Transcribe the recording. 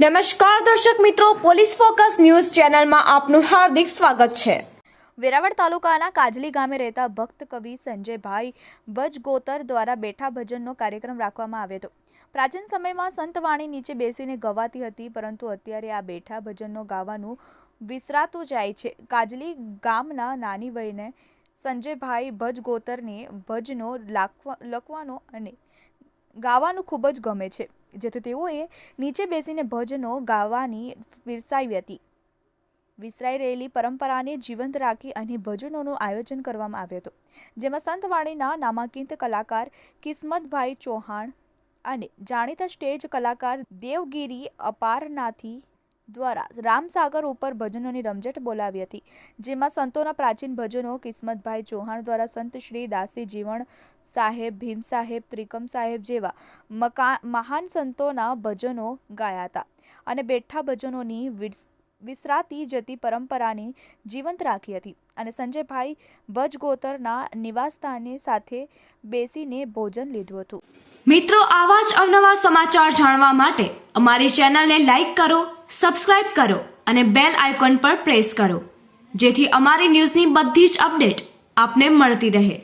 નમસ્કાર દર્શક મિત્રો, પોલીસ ફોકસ ન્યૂઝ ચેનલમાં આપનું હાર્દિક સ્વાગત છે. વેરાવળ તાલુકાના કાજલી ગામે રહેતા ભક્ત કવિ સંજયભાઈ ભજગોતર દ્વારા બેઠા ભજનનો કાર્યક્રમ રાખવામાં આવ્યો હતો. પ્રાચીન સમયમાં સંતવાણી નીચે બેસીને ગવાતી હતી, પરંતુ અત્યારે આ બેઠા ભજનનો ગાવાનું વિસરાતું જાય છે. કાજલી ગામના નાની વયને સંજયભાઈ ભજગોતરને ભજનો લાખવા, લખવાનો અને ગાવાનું ખૂબ જ ગમે છે, જેથી તેઓએ નીચે બેસીને ભજનો ગાવાની વિરસાવી હતી. વિસરાઈ રહેલી પરંપરાને જીવંત રાખી અને ભજનોનું આયોજન કરવામાં આવ્યું હતું, જેમાં સંતવાણીના નામાંકિત કલાકાર કિસ્મતભાઈ ચૌહાણ અને જાણીતા સ્ટેજ કલાકાર દેવગીરી અપારનાથી દ્વારા રામસાગર ઉપર ભજનોની રમઝટ બોલાવી હતી, જેમાં સંતોના પ્રાચીન ભજનો કિસ્મતભાઈ ચૌહાણ દ્વારા સંત શ્રી દાસી જીવણ સાહેબ, ભીમ સાહેબ, ત્રિકમ સાહેબ જેવા મહાન સંતોના ભજનો ગાયા હતા અને બેઠા ભજનોની વિસ- વિસરાતી જતી પરંપરાને જીવંત રાખી હતી અને સંજયભાઈ ભજગોતરના નિવાસસ્થાને સાથે બેસીને ભોજન લીધું હતું. મિત્રો, આવા જ અવનવા સમાચાર જાણવા માટે અમારી ચેનલને લાઈક કરો સબસ્ક્રાઇબ કરો અને બેલ આઇકોન પર પ્રેસ કરો, જેથી અમારી ન્યૂઝની બધી જ અપડેટ આપને મળતી રહે.